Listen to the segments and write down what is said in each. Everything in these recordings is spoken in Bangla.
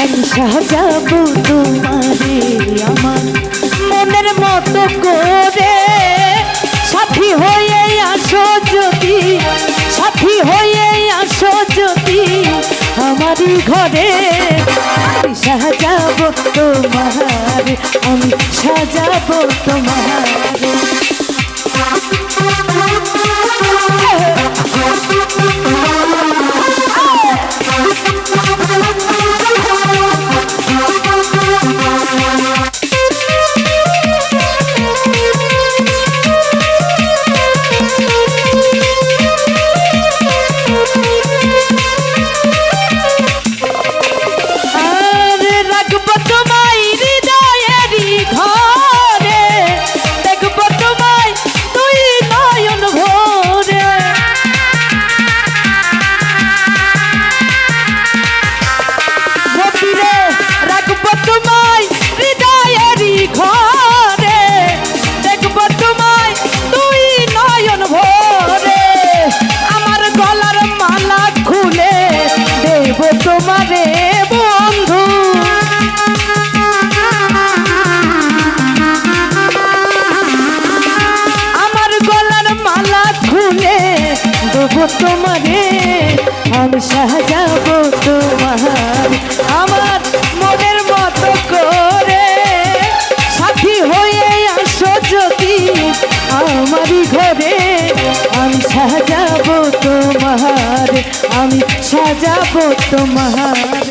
হ্যাংসা যাব তোমারে আমার মনের মতো করে। সাথী হয়ে আসো যদি, সাথী হয়ে আসো যদি আমারই ঘরে। সাজাবো তোমার, আমি সাজাবো তোমার। সাজাবো তোমার।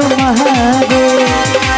तुम्हारे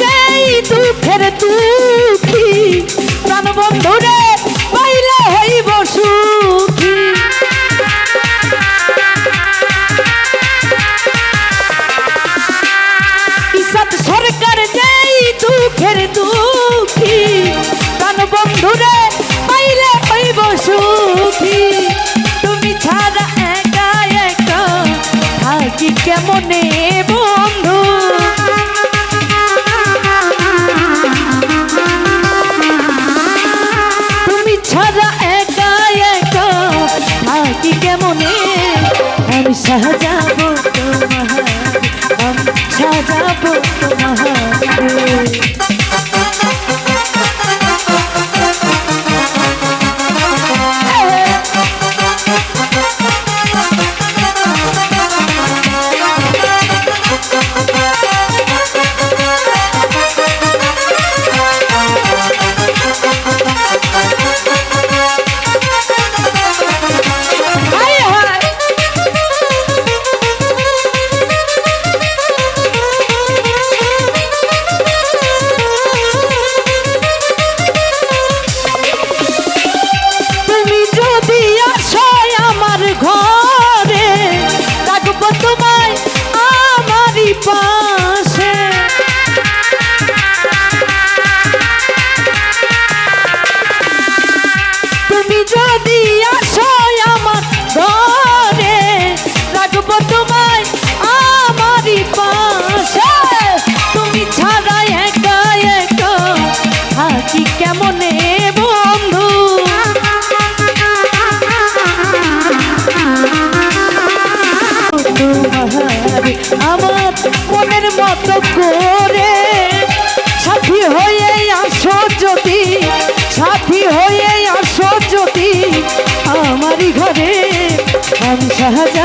সেই দুঃখের দুঃখী। প্রাণ বন্ধুরে পাইলে হইব সুখী। সরকার যেই দুঃখের দুঃখী। প্রাণ বন্ধুরে পাইলে হইব সুখী। তুমি ছাড়া একা একা থাকি কেমনে? सजाबो तुम तो हम सजाबो तुम तो বাড়ি ঘরে আমি সাহায্য